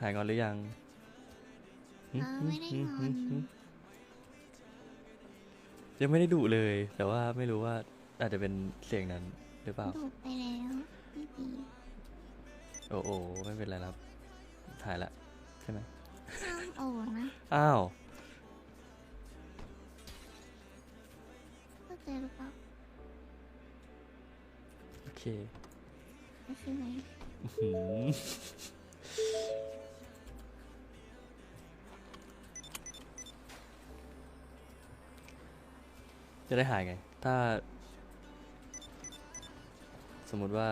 หายงอนหรือยังเออไม่ได้งอนยังไม่ได้ดุเลย แต่ว่าไม่รู้ว่าอาจจะเป็นเสียงนั้นหรือเปล่าดูไปแล้วไม่ดีโอ้โอ้ไม่เป็นไรครับหายละใช่ไหมห้ามโอนะ อ้าวเข้าใจหรือเปล่าโอเคใช่ไหม จะได้หายไง ถ้า สมมุติว่า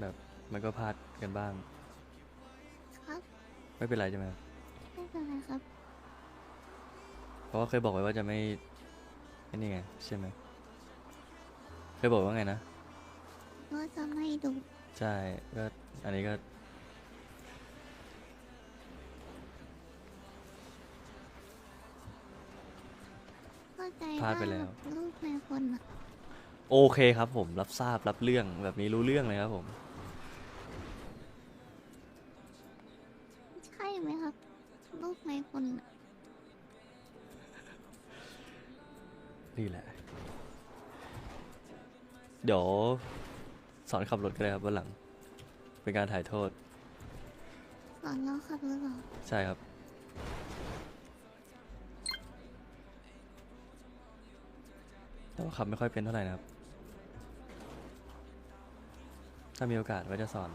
แบบมันก็พลาดกันบ้าง ครับ ไม่เป็นไรใช่ไหมครับไม่เป็นไรครับ เพราะว่าเคยบอกไว้ว่าจะไม่ไอ้นี่ไง ใช่ไหมเคยบอกว่าไงนะว่าจะไม่ดูใช่ก็อันนี้ก็ เข้าใจพลาดไปแล้วลูกในคนอะโอเคครับผมรับทราบรับเรื่องแบบนี้รู้เรื่องเลยครับผม ใช่ไหมครับ ลูกในคนอะนี่แหละ เดี๋ยว สอนขับรถก็ได้ครับวันหลัง เป็นการถ่ายโทษ สอนเราขับหรือเปล่าใช่ครับ แต่ว่าขับไม่ค่อยเป็นเท่าไหร่นะครับ ถ้ามีโอกาสก็จะสอน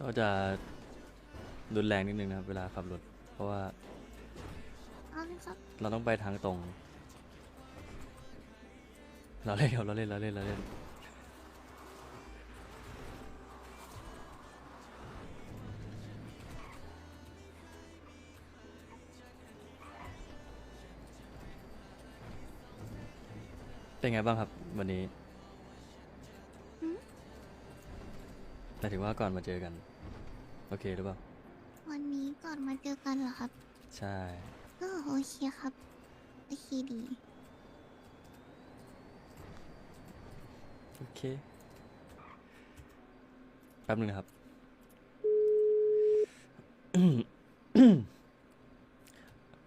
ก็จะรุนแรงนิดนึงนะครับ เวลาขับรถ ราะว่าเอาเลยครับเราต้องไปทางตรง เราเล่นครับเราเล่นเราเล่นเราเล่น เป็นไงบ้างครับวันนี้หืมหมายถึงว่าก่อนมาเจอกัน โอเคหรือเปล่าวันนี้ก่ อนมาเจอกันเหรอครับใช่ก็โอเคครับโอเคดี โอเคแป๊บนึงนะครับ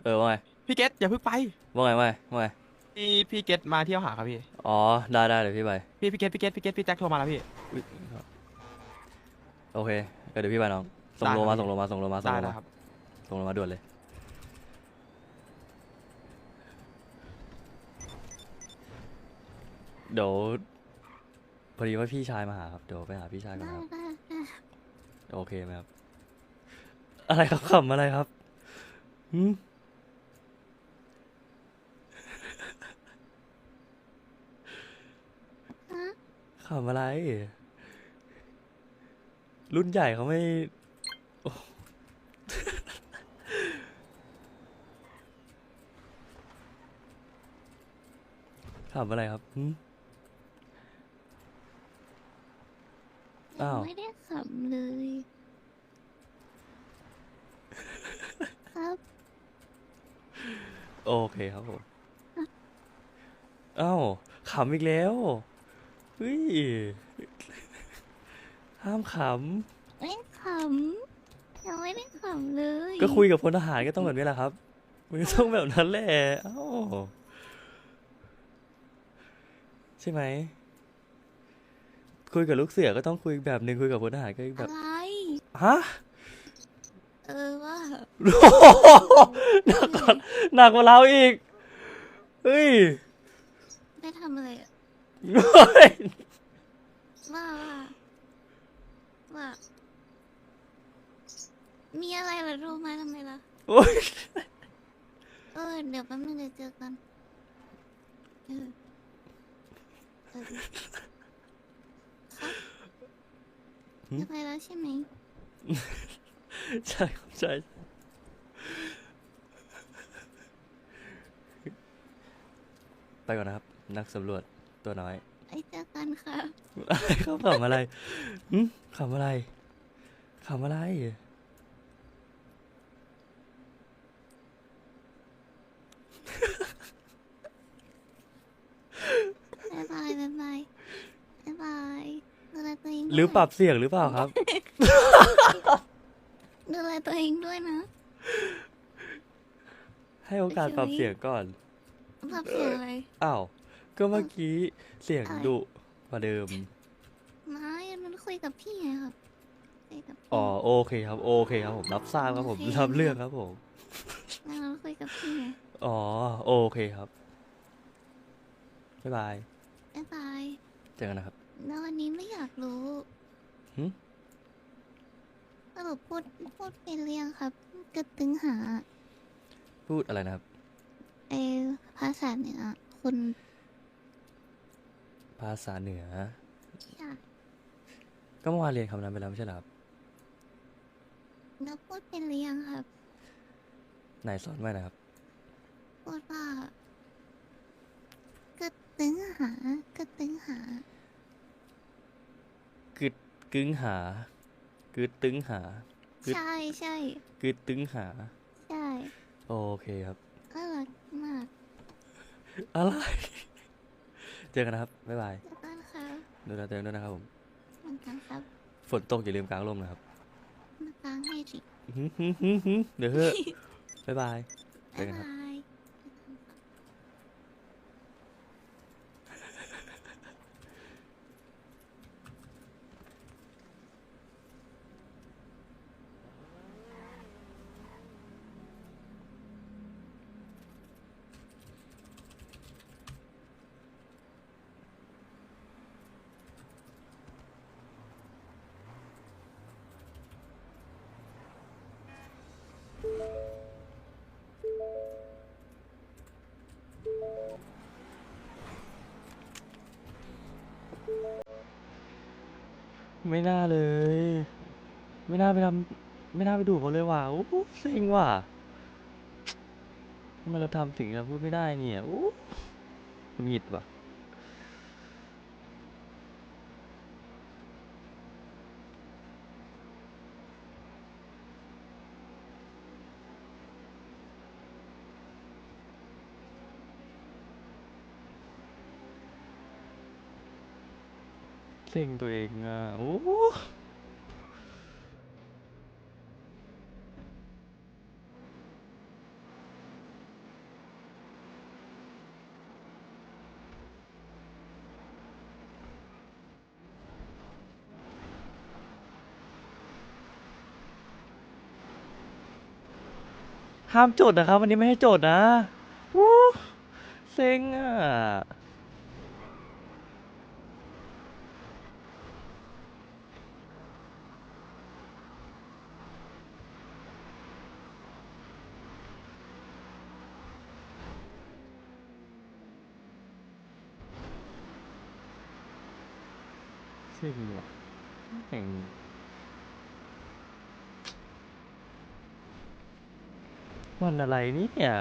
เออว่าไงพี่เกตอย่าเพิ่งไปว่าไงว่าไงว่าไงพี่พี่เกตมาเที่ยวหาครับพี่อ๋อได้ได้เดี๋ยวพี่ไปพี่พี่เกตพี่เกตพี่เกตพี่แจ็คโทรมาแล้วพี่อุ๊ยโอเคก็เดี๋ยวพี่ไปน้อง ส่งโลมาได้ครับส่งโลมาส่งโลมาส่งได้โลนะมาครับ ส่งโลมาด่วนเลย เดี๋ยวพอดีว่าพี่ชายมาหาครับเดี๋ยวไปหาพี่ชายก่อนได้ครับ ได้ได้โอเคไหมครับ อะไรครับขำอะไรครับหืมฮะขำอะไร รุ่นใหญ่เขาไม่ โอ้ขำอะไรครับหืมอ้าว ไม่ได้ขำเลย ครับโอเคครับผมเอ้าขำอีกแล้ว เฮ้ย ห้ามขไม่ขำ ยังไม่ได้ขำเลยำก็คุยกับพลทหารก็ต้องแบบนี้แหละครับมันก็ต้องแบบนั้นแหละเอ้าใช่ไหมคุยกับลูกเสือก็ต้องคุยแบบหนึ่งคุยกับพลทหารก็อีกแบอะบไร ฮะ เออว่าหนักกว่าหนักกว่าเราอีก เฮ้ยได้ทำอะไรอะเฮ้ยว่าว่าว่า มีอะไรเหรอโทรมาทำไมล่ะ โอ๊ยเออ เดี๋ยวแป๊บนึงเดี๋ยวเจอกันเออเออครับหืมจะไปแล้วใช่ไหมใช่ครับใช่ไปก่อนนะครับ นักสำรวจตัวน้อยไว้เจอกันค่ะเขาขำอะไรหึขำอะไรขำอะไร บ๊ายบายบ๊ายบายบ๊ายบายดูแลตัวเองด้วย หรือปรับเสียงหรือเปล่าครับ ดูแลตัวเองด้วยนะ ให้โอกาสปรับเสียงก่อน ปรับเสียงอะไรอ้าว ก็เมื่อกี้เสียงอะไรดุกว่าเดิม ไม่มันคุยกับพี่ไงครับคุยกับพี่อ๋อโอเคครับ โอเคครับผมรับทราบครับผมโอเครับเรื่องครับผมงั้นเราคุยกับพี่ไงอ๋อโอเคครับบ๊ายบายบ๊ายบายเจอกันนะครับ แล้ววันนี้ไม่อยากรู้หึ สรุปพูดพูดเป็นเรียงครับกระตึงหาพูดอะไรนะครับ ไอภาษาเหนือคุณภาษาเหนือใช่ก็เมื่อวานเรียนคำนั้นไปแล้วไม่ใช่เหรอครับ แล้วพูดเป็นเรียงครับไหนสอนไว้นะครับ พูดว่ากระตึงหากระตึงหากึด กึ้งหา กึดตึงหากึดใช่ใช่กึดตึงหา ใช่ โอเคครับน่ารักมาก อะไร เจอกันนะครับ บ๊ายบายเจอกันครับดูแลตัวเองด้วยนะครับผมเหมือนกันครับ ฝนตกอย่าลืมกางร่มนะครับมากลางให้จิหึหึหึหึเดี๋ยวเฮ้อะบ๊ายบายเจบ๊าอยกันครับ บ ไม่น่าเลย ไม่น่าไปทำไม่น่าไปดูเขาเลยว่ะโอ้เซ็งว่ะทำไมเราทำสิ่งที่เราพูดไม่ได้เนี่ยโอ้หงุดหงิดว่ะ เซ็งตัวเองอะโอ้ห้ามจดนะครับ วันนี้ไม่ให้จดนะโอ้เซ็งอะ เซ็งว่ะแห่งวันอะไรเนี่ย